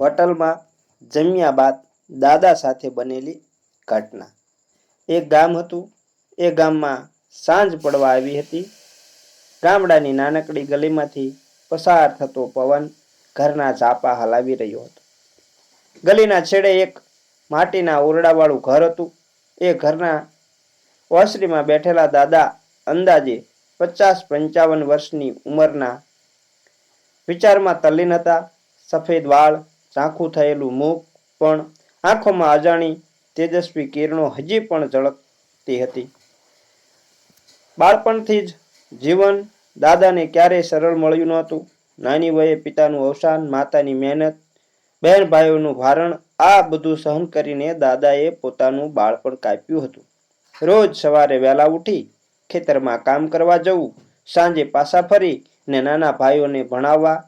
હોટલમાં જમ્યા બાદ દાદા સાથે બનેલી ઘટના. એક ગામ હતું. એ ગામમાં સાંજ પડવા આવી હતી. ગામડાની નાનકડી ગલીમાંથી પસાર થતો પવન ઘરના ઝાપા હલાવી રહ્યો હતો. ગલીના છેડે એક માટીના ઓરડાવાળું ઘર હતું. એ ઘરના ઓસરીમાં બેઠેલા દાદા અંદાજે પચાસ પંચાવન વર્ષની ઉંમરના વિચારમાં તલ્લીન હતા. સફેદ વાળ ઝાંખું થયેલું મુખ પણ આંખોમાં અજાણી તેજસ્વી કિરણો હજી પણ ઝળકતી હતી. બાળપણથી જ જીવન દાદાને ક્યારેય સરળ મળ્યું નહોતું. નાની વયે પિતાનું અવસાન, માતાની મહેનત, બહેન ભાઈઓનું ભારણ, આ બધું સહન કરીને દાદાએ પોતાનું બાળપણ કાપ્યું હતું. રોજ સવારે વહેલા ઉઠી ખેતરમાં કામ કરવા જવું, સાંજે પાછા ફરી ને નાના ભાઈઓને ભણાવવા,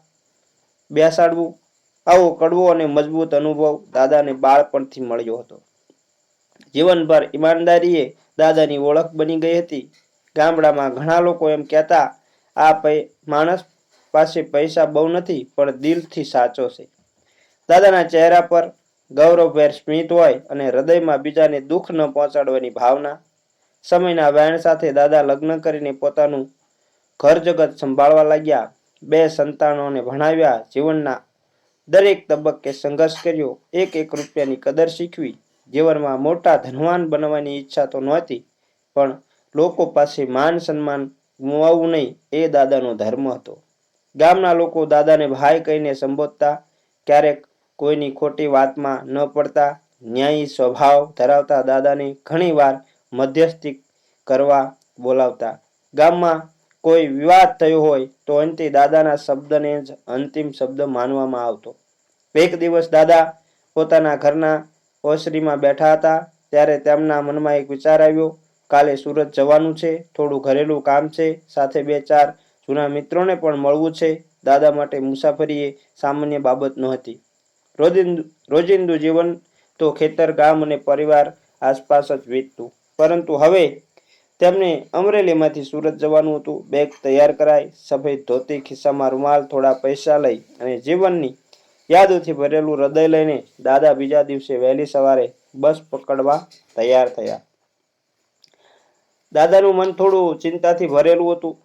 બેસાડવું આવો કડવો અને મજબૂત અનુભવ દાદાને બાળપણથી મળ્યો હતો. જીવનભર ઈમાનદારીએ દાદાની ઓળખ બની ગઈ હતી. ગામડામાં ઘણા લોકો એમ કહેતા, આ માણસ પાસે પૈસા બહુ નથી, પણ દિલથી સાચો છે. દાદાના ચહેરા પર ગૌરવભેર સ્મિત હોય અને હૃદયમાં બીજાને દુઃખ ન પહોંચાડવાની ભાવના. સમયના વહેણ સાથે દાદા લગ્ન કરીને પોતાનું ઘર જગત સંભાળવા લાગ્યા. બે સંતાનોને ભણાવ્યા, જીવનના દરેક તબક્કે સંઘર્ષ કર્યો. એક એક રૂપિયાની કદર શીખવી. જીવનમાં મોટા ધનવાન બનવાની ઈચ્છા તો નહોતી, પણ લોકો પાસે માન સન્માન ગુમાવવું નહીં, એ દાદાનો ધર્મ હતો. ગામના લોકો દાદાને ભાઈ કહીને સંબોધતા, ક્યારેક કોઈની ખોટી વાતમાં ન પડતા, ન્યાયી સ્વભાવ ધરાવતા દાદાને ઘણીવાર મધ્યસ્થી કરવા બોલાવતા. ગામમાં કોઈ વિવાદ થયો હોય તો અંતે દાદાના શબ્દને જ અંતિમ શબ્દ માનવામાં આવતો. એક દિવસ દાદા પોતાના ઘરના ઓસરીમાં બેઠા હતા. ત્યારે તેમના મનમાં એક વિચાર આવ્યો, કાલે સુરત જવાનું છે, થોડું ઘરેલું કામ છે, સાથે બે ચાર જૂના મિત્રોને પણ મળવું છે. દાદા માટે મુસાફરી એ સામાન્ય બાબત નહોતી. રોજિંદુ રોજિંદુ જીવન તો ખેતર, ગામ અને પરિવાર આસપાસ જ વીતતું. પરંતુ હવે તેમને અમરેલીમાંથી સુરત જવાનું હતું. બેગ તૈયાર કરાય સફેદ ધોતી ખિસ્સામાં રૂમાલ, થોડા પૈસા લઈ અને જીવનની યાદોથી ભરેલું હૃદય લઈને દાદા બીજા દિવસે વહેલી સવારે બસ પકડવા તૈયાર થયા. દાદાનું મન થોડું ચિંતાથી ભરેલું હતું.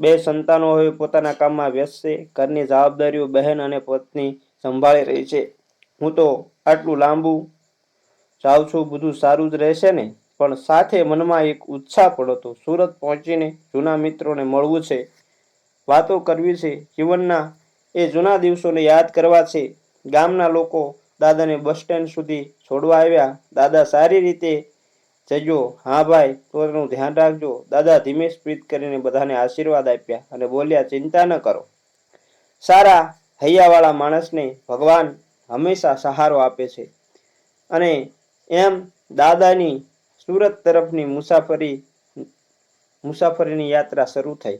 બે સંતાનો હવે પોતાના કામમાં વ્યસ્ત છે. ઘરની જવાબદારીઓ બહેન અને પત્ની સંભાળી રહી છે. હું તો આટલું લાંબુ જાઉં છું, બધું સારું જ રહેશે ને? પણ સાથે મનમાં એક ઉત્સાહ પણ હતો. સુરત પહોંચીને જૂના મિત્રોને મળવું છે. વાતો કરવી છે. જીવનના એ જૂના દિવસોને યાદ કરવા છે. ગામના લોકો દાદાને બસ સ્ટેન્ડ સુધી છોડવા આવ્યા. દાદા સારી રીતે જજો. હા ભાઈ પોતાનું ધ્યાન રાખજો. દાદા ધીમે સ્પીત કરીને બધાને આશીર્વાદ આપ્યા અને બોલ્યા, ચિંતા ન કરો. સારા હૈયાવાળા માણસને ભગવાન હંમેશા સહારો આપે છે. અને એમ દાદાની સુરત તરફની મુસાફરી, મુસાફરીની યાત્રા શરૂ થઈ.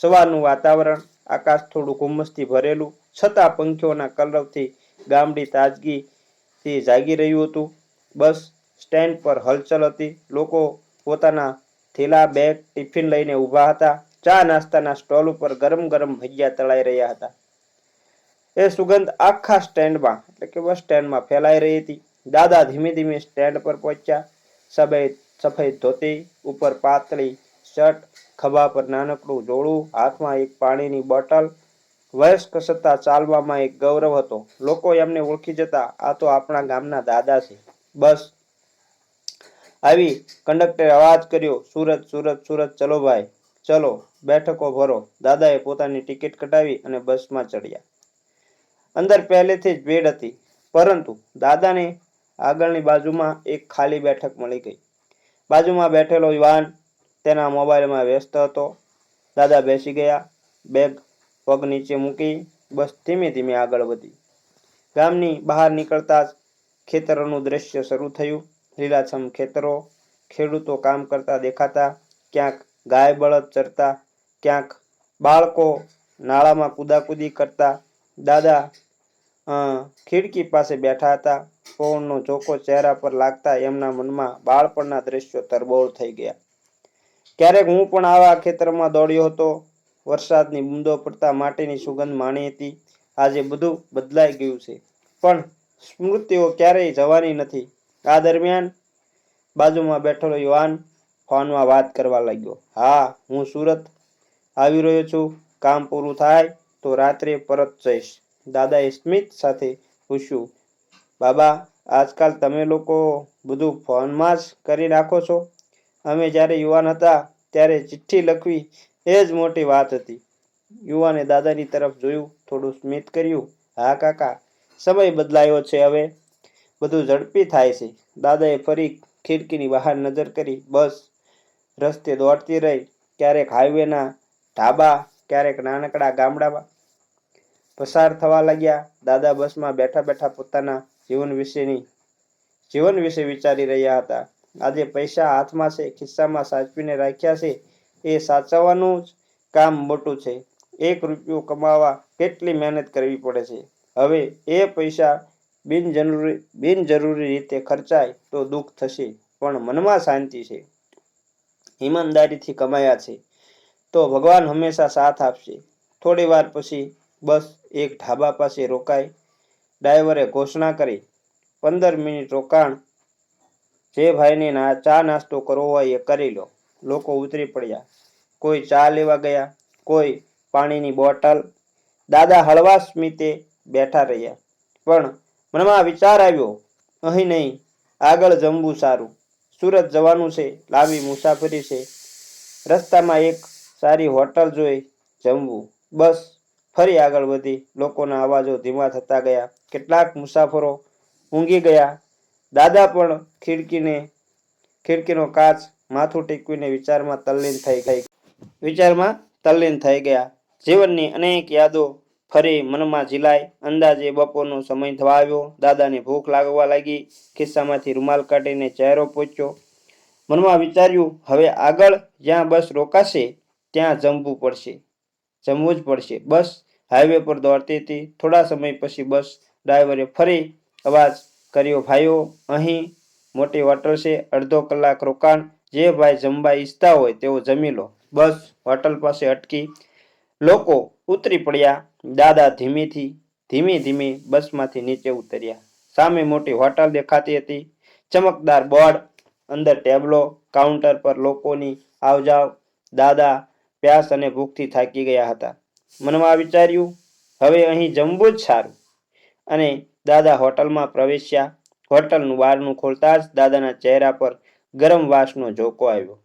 સવારનું વાતાવરણ આકાશ થોડું ધુમ્મસથી ભરેલું, છતાં પંખીઓના કલરવથી ગામડી તાજગીથી જાગી રહ્યું હતું. બસ સ્ટેન્ડ પર હલચલ હતી. લોકો પોતાના થેલા, બેગ, ટિફિન લઈને ઊભા હતા. ચા નાસ્તાના સ્ટોલ ઉપર ગરમ ગરમ ભજીયા તળાઈ રહ્યા હતા. એ સુગંધ આખા સ્ટેન્ડમાં, એટલે કે બસ સ્ટેન્ડમાં ફેલાઈ રહી હતી. દાદા ધીમે ધીમે સ્ટેન્ડ પર પહોંચ્યા. સફેદ સફેદ ધોતી ઉપર પાતળી શર્ટ, ખભા પર નાનકડું જોડું, હાથમાં એક પાણીની બોટલ, વયસ્ક છતાં ચાલવામાં એક ગૌરવ હતો. લોકો એમને ઓળખી જતા, આ તો આપણા ગામના દાદા છે. બસ. આવી કંડક્ટરે અવાજ કર્યો, સુરત સુરત સુરત, ચલો ભાઈ, ચલો, બેઠકો ભરો. દાદાએ પોતાની ટિકિટ કઢાવી અને બસમાં ચડ્યા. અંદર પહેલેથી જ ભીડ હતી, પરંતુ દાદાને આગળની બાજુમાં એક ખાલી બેઠક મળી ગઈ. બાજુમાં બેઠેલો યુવાન તેના મોબાઈલમાં વ્યસ્ત હતો. દાદા બેસી ગયા. બેગ પગ નીચે મૂકી બસ ધીમે ધીમે આગળ વધી. ગામની બહાર નીકળતા જ ખેતરોનું દ્રશ્ય શરૂ થયું. લીલાછમ ખેતરો, ખેડૂતો કામ કરતા દેખાતા, ક્યાંક ગાય બળદ ચરતા, ક્યાંક બાળકો નાળામાં કૂદાકૂદી કરતા. દાદા ખિડકી પાસે બેઠા હતા. પવનનો ચોખ્ખો ચહેરા પર લાગતા એમના મનમાં બાળપણના દ્રશ્યો તરબોળ થઈ ગયા. ક્યારેક હું પણ આવા ખેતરમાં દોડ્યો હતો. વરસાદની બૂંદો પડતા માટીની સુગંધ માણી હતી. આજે બધું બદલાઈ ગયું છે. પણ સ્મૃતિઓ ક્યારેય જવાની નથી. આ દરમિયાન બાજુમાં બેઠેલો યુવાન ફોનમાં વાત કરવા લાગ્યો. હા, હું સુરત આવી રહ્યો છું. કામ પૂરું થાય તો રાત્રે પરત જઈશ. દાદાએ સ્મિત સાથે પૂછ્યું, બાબા, આજકાલ તમે લોકો બધું ફોનમાં જ કરી નાખો છો? અમે જ્યારે યુવાન હતા, ત્યારે ચિઠ્ઠી લખવી એ જ મોટી વાત હતી. યુવાને દાદાની તરફ જોયું, થોડું સ્મિત કર્યું, હા, કાકા, સમય બદલાયો છે હવે. બધું ઝડપી થાય છે. દાદાએ ફરી ખિડકીની બહાર નજર કરી, બસ રસ્તે દોડતી રહી. ક્યારેક હાઈવેના ઢાબા ક્યારેક નાનકડા ગામડામાં પસાર થવા લાગ્યા. દાદા બસમાં બેઠા બેઠા પોતાના જીવન વિશેની જીવન વિશે વિચારી રહ્યા હતા. આજે પૈસા હાથમાં છે, ખિસ્સામાં સાચવીને રાખ્યા છે, એ સાચવવાનું જ કામ મોટું છે. એક રૂપિયો કમાવા કેટલી મહેનત કરવી પડે છે. હવે એ પૈસા બિનજરૂરી બિનજરૂરી રીતે ખર્ચાય તો દુઃખ થશે, પણ મનમાં શાંતિ છે. ઈમાનદારીથી કમાયા છે. તો ભગવાન હંમેશા સાથ આપશે. થોડી વાર પછી બસ એક ઢાબા પાસે રોકાઈ, ડ્રાઈવરે ઘોષણા કરી, પંદર મિનિટ રોકાણ જે ભાઈને ના ચા નાસ્તો કરવો હોય એ કરી લો. લોકો ઉતરી પડ્યા. કોઈ ચા લેવા ગયા, કોઈ પાણીની બોટલ. દાદા હળવા સ્મિતે બેઠા રહ્યા. પણ મનમાં વિચાર આવ્યો, અહીં નહીં, આગળ જમવું સારું. સુરત જવાનું છે લાંબી મુસાફરી છે. રસ્તામાં એક સારી હોટલ જોઈ જમવું. બસ, ફરી આગળ વધી લોકોના અવાજો ધીમા થતા ગયા. કેટલાક મુસાફરો ઊંઘી ગયા. દાદા પણ ખિડકીને, ખિડકીનો કાચ માથું ટેકવીને વિચારમાં તલ્લીન થઈ ગઈ. વિચારમાં તલ્લીન થઈ ગયા. જીવનની અનેક યાદો ફરી મનમાં ઝીલાઈ. અંદાજે બપોરનો સમય ધવાવ્યો દાદાને ભૂખ લાગવા લાગી. ખિસ્સામાંથી રૂમાલ કાઢીને ચહેરો પૂછ્યો. મનમાં વિચાર્યું, હવે આગળ જ્યાં બસ રોકાશે, ત્યાં જમવું પડશે. જમવું જ પડશે. બસ હાઈવે પર દોડતી હતી. થોડા સમય પછી બસ ડ્રાઈવરે ફરી અવાજ કર્યો. ભાઈઓ, અહીં મોટી હોટલ છે, અડધો કલાક રોકાણ. જે ભાઈ જમવા ઈચ્છતા હોય તેઓ જમી લો. બસ, હોટલ પાસે અટકી લોકો ઉતરી પડ્યા. દાદા ધીમેથી, ધીમે ધીમે બસમાંથી નીચે ઉતર્યા. સામે મોટી હોટલ દેખાતી હતી. ચમકદાર બોર્ડ, અંદર ટેબલો, કાઉન્ટર પર લોકોની આવજાવ. દાદા પ્યાસ અને ભૂખથી થાકી ગયા હતા. મનમાં વિચાર્યું, હવે અહીં જમવું જ સારું. અને દાદા હોટલમાં પ્રવેશ્યા. હોટલનું બારણું ખોલતા જ દાદાના ચહેરા પર ગરમ વાસનો ઝોકો આવ્યો.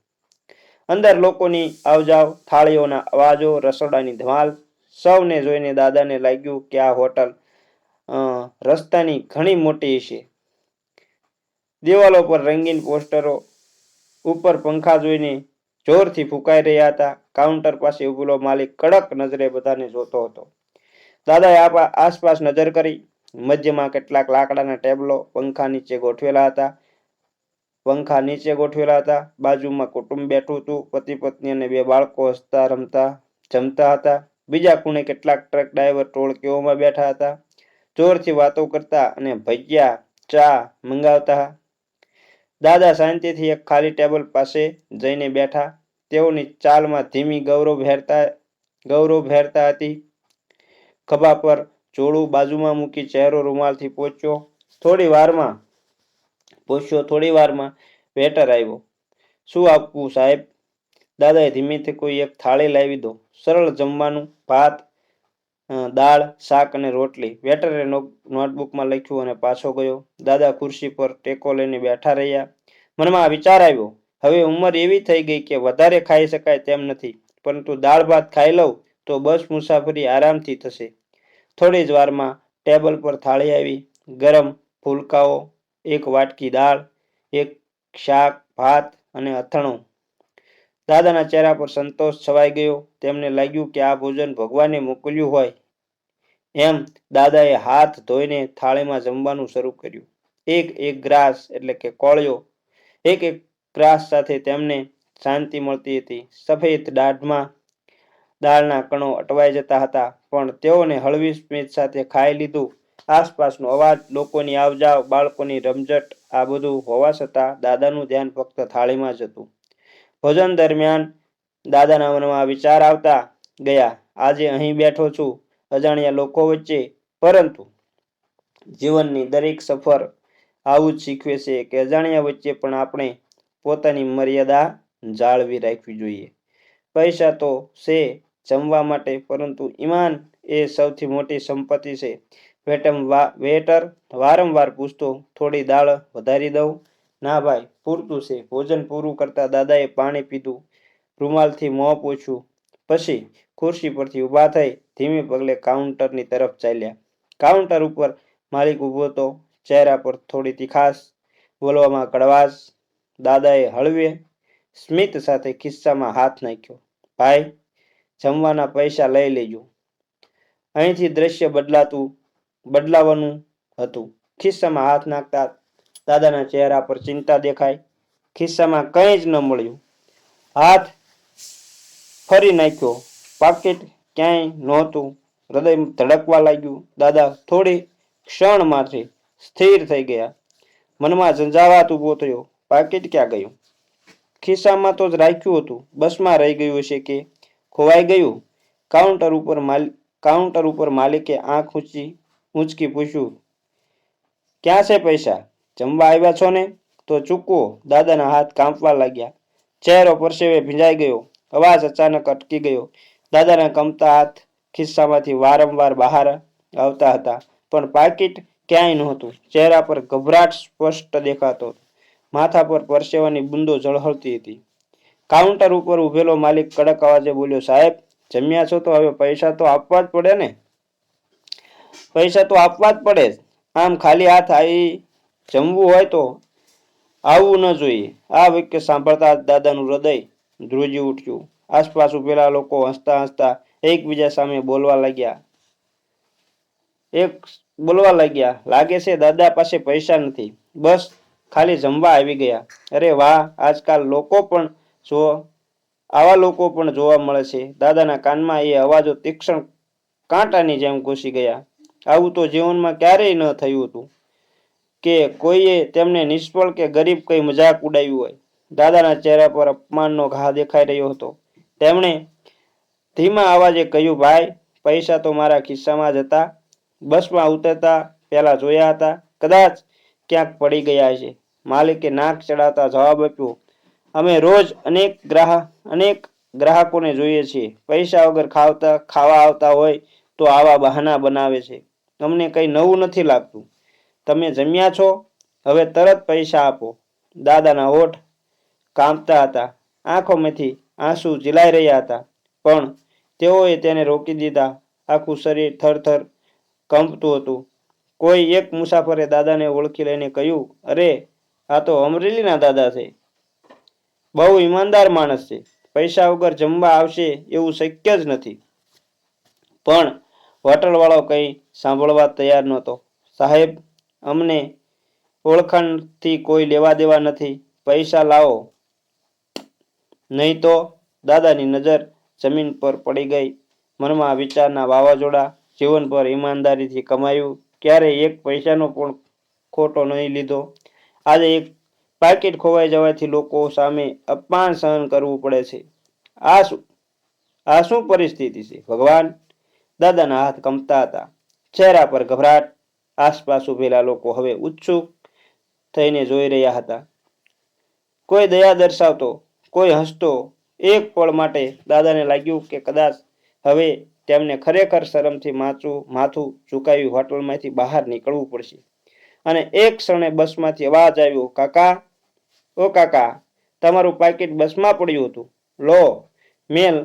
અંદર લોકોની આવજાવ, થાળીઓના અવાજો, રસોડાની ધમાલ. સૌને જોઈને દાદાને લાગ્યું કે આ હોટલ રસ્તાની ઘણી મોટી છે. દિવાલો પર રંગીન પોસ્ટરો, ઉપર પંખા જોઈને જોરથી ફૂંકાઈ રહ્યા હતા. કાઉન્ટર પાસે ઉભેલો માલિક કડક નજરે બધાને જોતો હતો. દાદાએ આપ આસપાસ નજર કરી. મધ્યમાં કેટલાક લાકડાના ટેબલો પંખા નીચે ગોઠવેલા હતા. પંખા નીચે ગોઠવેલા હતા. બાજુમાં કુટુંબ બેઠું હતું. પતિ પત્ની અને બે બાળકો હસતા રમતા જમતા હતા. બીજા ખૂણે કેટલાક ટ્રક ડ્રાઈવર ટોળકીઓમાં બેઠા હતા. જોરથી વાતો કરતા અને ભજીયા, ચા મંગાવતા. દાદા શાંતિથી એક ખાલી ટેબલ પાસે જઈને બેઠા. તેઓની ચાલમાં ધીમી ગૌરવ ભેરતા ગૌરવ ભેરતા હતી. ખભા પર ચોળું બાજુમાં મૂકી ચહેરો રૂમાલથી પહોંચ્યો થોડી વારમાં પહોંચ્યો થોડી વારમાં વેટર આવ્યો. શું આપવું સાહેબ? દાદાએ ધીમેથી કોઈ એક થાળી લાવી દો. સરળ જમવાનું, ભાત દાળ, શાક અને રોટલી. વેટરે નોટબુકમાં લખ્યું અને પાછો ગયો. દાદા ખુરશી પર ટેકો લઈને બેઠા રહ્યા. મનમાં વિચાર આવ્યો, હવે ઉંમર એવી થઈ ગઈ કે વધારે ખાઈ શકાય તેમ નથી. પરંતુ દાળ ભાત ખાઈ લઉં તો બસ મુસાફરી આરામથી થશે. થોડી જ વારમાં ટેબલ પર થાળી આવી. ગરમ ફૂલકાઓ, એક વાટકી દાળ, એક શાક, ભાત અને અથાણું. દાદાના ચહેરા પર સંતોષ છવાઈ ગયો. તેમને લાગ્યું કે આ ભોજન ભગવાને મોકલ્યું હોય. એમ દાદાએ હાથ ધોઈને થાળીમાં જમવાનું શરૂ કર્યું. એક એક ગ્રાસ એટલે કે કોળિયો, એક એક ગ્રાસ સાથે તેમને શાંતિ મળતી હતી. સફેદ દાઢમાં દાળના કણો અટવાઈ જતા હતા, પણ તેઓને હળવી સ્મિત સાથે ખાઈ લીધું. આસપાસનો અવાજ, લોકોની આવજાવ, બાળકોની રમઝટ, આ બધું હોવા છતાં દાદાનું ધ્યાન ફક્ત થાળીમાં જ હતું. ભોજન દરમિયાન દાદાના મનમાં વિચાર આવતા ગયા, આજે અહીં બેઠો છું, અજાણ્યા લોકો વચ્ચે. પરંતુ જીવનની દરેક સફર આવું જ શીખવે છે કે અજાણ્યા વચ્ચે પણ આપણે પોતાની મર્યાદા જાળવી રાખવી જોઈએ. પૈસા તો છે જમવા માટે, પરંતુ ઈમાન એ સૌથી મોટી સંપત્તિ છે. વેટમ વેટર વારંવાર પૂછતો, થોડી દાળ વધારી દઉં? ના ભાઈ, પૂરતું છે. ભોજન પૂરું કરતા દાદાએ પાણી પીધું. રૂમાલથી મોં પૂછ્યું. પછી ખુરશી પરથી ઊભા થઈ ધીમે પગલે કાઉન્ટરની તરફ ચાલ્યા. કાઉન્ટર ઉપર માલિક ઊભો હતો, ચહેરા પર થોડી તીખાશ, બોલવામાં કડવાશ. દાદાએ હળવે સ્મિત સાથે ખિસ્સામાં હાથ નાખ્યો. ભાઈ જમવાના પૈસા લઈ લેજો. અહીંથી દ્રશ્ય બદલાતું, બદલાવાનું હતું. ખિસ્સામાં હાથ નાખતા દાદાના ચહેરા પર ચિંતા દેખાય ખિસ્સામાં કંઈ જ ન મળ્યું. હાથ ફરી નાખ્યો. પાકીટ ક્યાંય નહોતું. હૃદય ધડકવા લાગ્યું. દાદા થોડી ક્ષણમાંથી સ્થિર થઈ ગયા. મનમાં ઝંઝાવાત ઊભો થયો. પાકીટ ક્યાં ગયું? ખિસ્સામાં તો જ રાખ્યું હતું. બસમાં રહી ગયું હશે કે ખોવાઈ ગયું. કાઉન્ટર ઉપર માલ, કાઉન્ટર ઉપર માલિકે આંખ ઊંચી, ઊંચકી પૂછ્યું, ક્યાં છે પૈસા? જમવા આવ્યા છો ને? તો ચૂકવો. દાદાના હાથ કાંપવા લાગ્યા. ચહેરો પરસેવે ભીંજાઈ ગયો. અવાજ અચાનક અટકી ગયો. દાદાના કમતા હાથ ખિસ્સામાંથી વારંવાર બહાર આવતા હતા. પણ પાકીટ ક્યાંય નહોતું. ચહેરા પર ગભરાટ સ્પષ્ટ દેખાતો. માથા પર પરસેવાની બુંદો ઝળહળતી હતી. કાઉન્ટર ઉપર ઉભેલો માલિક કડક અવાજે બોલ્યો, સાહેબ, જમ્યા છો તો હવે પૈસા તો આપવા જ પડે ને? પૈસા તો આપવા જ પડે આમ ખાલી હાથ આવી જમવું હોય તો આવવું ન જોઈએ. આ વાક્ય સાંભળતા દાદાનું હૃદય ધ્રુજી ઉઠ્યું. આસપાસ ઉભેલા લોકો હસતા હસતા એકબીજા સામે બોલવા લાગ્યા. એક બોલવા લાગ્યા, લાગે છે દાદા પાસે પૈસા નથી. બસ ખાલી જમવા આવી ગયા. અરે વાહ, આજકાલ લોકો પણ જો આવા લોકો પણ જોવા મળે છે. દાદાના કાનમાં એ અવાજો તીક્ષ્ણ કાંટાની જેમ ઘૂસી ગયા. આવું તો જીવનમાં ક્યારેય ન થયું હતું કે કોઈએ તેમને નિષ્ફળ કે ગરીબ કંઈ મજાક ઉડાવ્યું હોય. દાદાના ચહેરા પર અપમાનનો ઘા દેખાઈ રહ્યો હતો. તેમણે ધીમા અવાજે કહ્યું, ભાઈ, પૈસા તો મારા ખિસ્સામાં જ હતા. બસમાં ઉતરતા પહેલાં જોયા હતા. કદાચ ક્યાંક પડી ગયા છે માલિકે નાક ચડાવતા જવાબ આપ્યો અમે રોજ અનેક ગ્રાહક અનેક ગ્રાહકોને જોઈએ છીએ. પૈસા વગર ખાવતા, ખાવા આવતા હોય તો આવા બહાના બનાવે છે. અમને કંઈ નવું નથી લાગતું. તમે જમ્યા છો? હવે તરત પૈસા આપો. દાદાના હોઠ કાંપતા હતા. આંખોમાંથી આંસુ ઝીલાઈ રહ્યા હતા. પણ તેઓએ તેને રોકી દીધા. આખું શરીર થરથર કંપતું હતું. કોઈ એક મુસાફરે દાદાને ઓળખી લઈને કહ્યું, અરે, આ તો અમરેલીના દાદા છે. બહુ ઈમાનદાર માણસ છે. પૈસા વગર જમવા આવશે એવું શક્ય જ નથી. પણ હોટલવાળો કંઈ સાંભળવા તૈયાર નહોતો. સાહેબ, અમને ઓળખાણથી કોઈ લેવા દેવા નથી. પૈસા લાવો. નહીં તો દાદાની નજર જમીન પર પડી ગઈ. મનમાં વિચારના વાવાઝોડા જીવન પર ઈમાનદારીથી કમાયું. ક્યારેય એક પૈસાનો પણ ખોટો નહીં લીધો. આજે એક પાકીટ ખોવાઈ જવાથી લોકો સામે અપમાન સહન કરવું પડે છે. આ શું? આ શું પરિસ્થિતિ છે? ભગવાન દાદાના હાથ કંપતા હતા. ચહેરા પર ગભરાટ, આસપાસ ઉભેલા લોકો હવે ઉત્સુક થઈને જોઈ રહ્યા હતા. કોઈ દયા દર્શાવતો, કોઈ હસતો, એક પળ માટે દાદાને લાગ્યું કે કદાચ હવે તેમને ખરેખર શરમથી માચું, માથું ઝુકાવી હોટલમાંથી બહાર નીકળવું પડશે. અને એક ક્ષણે બસમાંથી અવાજ આવ્યો, કાકા ઓ કાકા, તમારું પાકીટ બસમાં પડ્યું હતું. લો, મેલ,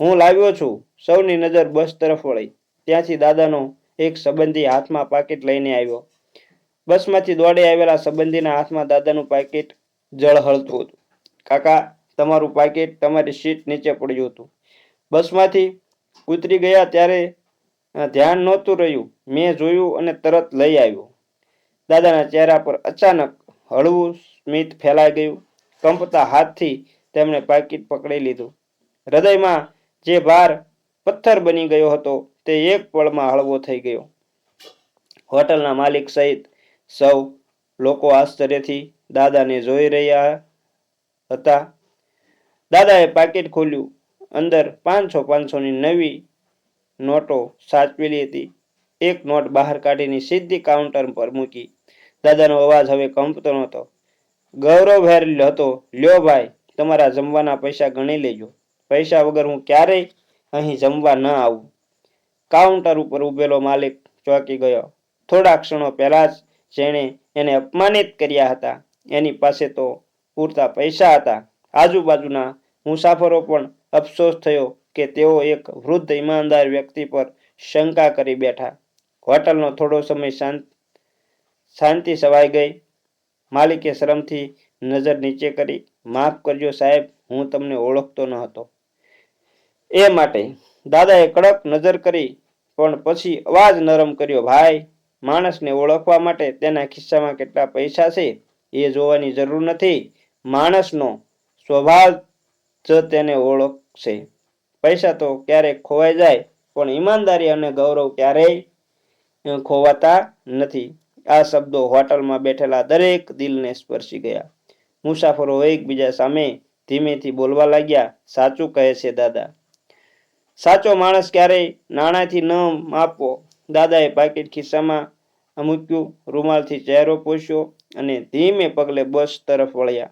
હું લાવ્યો છું. સૌની નજર બસ તરફ વળી. ત્યાંથી દાદાનો એક સંબંધી હાથમાં પાકીટ લઈને આવ્યો. બસમાંથી દોડી આવેલા સંબંધીના હાથમાં દાદાનું પાકીટ જળ હળતું હતું. કાકા, તમારું પાકીટ તમારી સીટ નીચે પડ્યું હતું. બસમાંથી ઉતરી ગયા ત્યારે ધ્યાન નહોતું રહ્યું. મેં જોયું અને તરત લઈ આવ્યું. દાદાના ચહેરા પર અચાનક હળવું સ્મિત ફેલાઈ ગયું. કંપતા હાથથી તેમણે પાકીટ પકડી લીધું. હૃદયમાં જે ભાર પથ્થર બની ગયો હતો તે એક પળમાં હળવો થઈ ગયો. હોટલના માલિક સહિત સૌ લોકો આશ્ચર્યથી દાદાને જોઈ રહ્યા હતા. દાદાએ પાકીટ ખોલ્યું. અંદર પાંચસો પાંચસોની નવી નોટો સાચવેલી હતી. એક નોટ બહાર કાઢીને સીધી કાઉન્ટર પર મૂકી. દાદાનો અવાજ હવે કંપતો નહોતો. ગૌરવભેર હતો. લ્યો ભાઈ, તમારા જમવાના પૈસા ગણી લેજો. પૈસા વગર હું ક્યારેય અહીં જમવા ન આવું. કાઉન્ટર ઉપર ઉભેલો માલિક ચોંકી ગયો. થોડા ક્ષણો પહેલાં જ જેણે એને અપમાનિત કર્યા હતા. એની પાસે તો પૂરતા પૈસા હતા. આજુબાજુના મુસાફરો પણ અફસોસ થયો કે તેઓ એક વૃદ્ધ ઈમાનદાર વ્યક્તિ પર શંકા કરી બેઠા. હોટલનો થોડો સમય શાંત, શાંતિ સવાઈ ગઈ. માલિકે શરમથી નજર નીચે કરી, માફ કરજો સાહેબ, હું તમને ઓળખતો ન હતો. એ માટે દાદાએ કડક નજર કરી, પણ પછી અવાજ નરમ કર્યો, ભાઈ, માણસને ઓળખવા માટે તેના ખિસ્સામાં કેટલા પૈસા છે, એ જોવાની જરૂર નથી. માણસનો સ્વભાવ જ તેને ઓળખશે. પૈસા તો ક્યારેક ખોવાઈ જાય, પણ ઈમાનદારી અને ગૌરવ ક્યારેય ખોવાતા નથી. આ શબ્દો હોટલમાં બેઠેલા દરેક દિલને સ્પર્શી ગયા. મુસાફરો એકબીજા સામે ધીમેથી બોલવા લાગ્યા, સાચું કહે છે, દાદા. સાચો માણસ ક્યારેય નાણાંથી ન માપવો. દાદાએ પાકીટ ખિસ્સામાં મૂક્યું, રૂમાલથી ચહેરો પોષ્યો અને ધીમે પગલે બસ તરફ વળ્યા.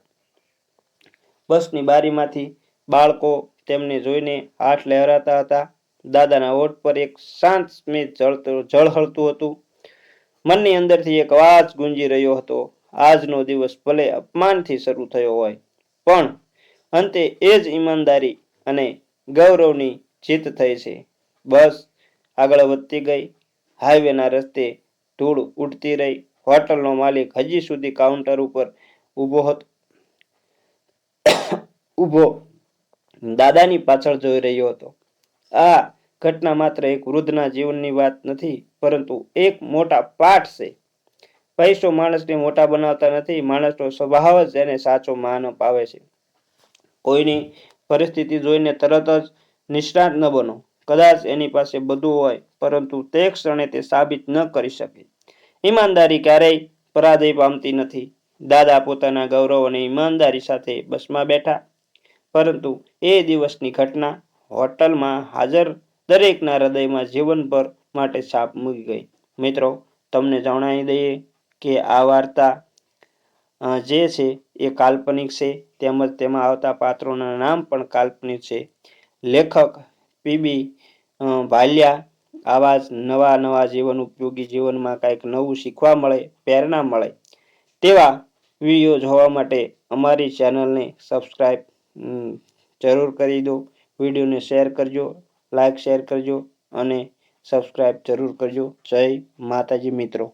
બસની બારીમાંથી બાળકો તેમને જોઈને હાથ લહેરાતા હતા. દાદાના ઓઠ પર એક શાંત સ્મિત જળતું, જળહળતું હતું. મનની અંદરથી એક અવાજ ગુંજી રહ્યો હતો. આજનો દિવસ ભલે અપમાનથી શરૂ થયો હોય, પણ અંતે એ જ ઈમાનદારી અને ગૌરવની જીત થઈ છે. બસ, આગળ વધતી ગઈ. હાઈવેના રસ્તે ધૂળ ઉડતી રહી. હોટલનો માલિક હજી સુધી કાઉન્ટર ઉપર ઊભો હતો, ઊભો દાદાની પાછળ જોઈ રહ્યો હતો. આ ઘટના માત્ર એક વૃદ્ધના જીવનની વાત નથી, પરંતુ એક મોટા પાઠ છે. પૈસો માણસને મોટા બનાવતા નથી, માણસનો સ્વભાવ જ એને સાચો માન અપાવે છે. કોઈની પરિસ્થિતિ જોઈને તરત જ નિષ્ણાત ન બનો. કદાચ એની પાસે બધું હોય, પરંતુ તે ક્ષણે તે સાબિત ન કરી શકે. ઈમાનદારી ક્યારેય પરાજય પામતી નથી. દાદા પોતાના ગૌરવ અને ઈમાનદારી સાથે બસમાં બેઠા. પરંતુ એ દિવસની ઘટના હોટલમાં હાજર દરેકના હૃદયમાં જીવનભર માટે છાપ મૂકી ગઈ. મિત્રો, તમને જણાવી દઈએ કે આ વાર્તા જે છે એ કાલ્પનિક છે, તેમજ તેમાં આવતા પાત્રોના નામ પણ કાલ્પનિક છે. લેખક પીબી ભાલિયા આવા જ નવા નવા જીવન ઉપયોગી જીવનમાં કાંઈક નવું શીખવા મળે, પ્રેરણા મળે. તેવા વીડિયો જોવા માટે અમારી ચેનલને સબસ્ક્રાઈબ જરૂર કરી દો. વિડીયોને શેર કરજો. લાઈક શેર કરજો અને સબસ્ક્રાઈબ જરૂર કરજો. જય માતાજી મિત્રો.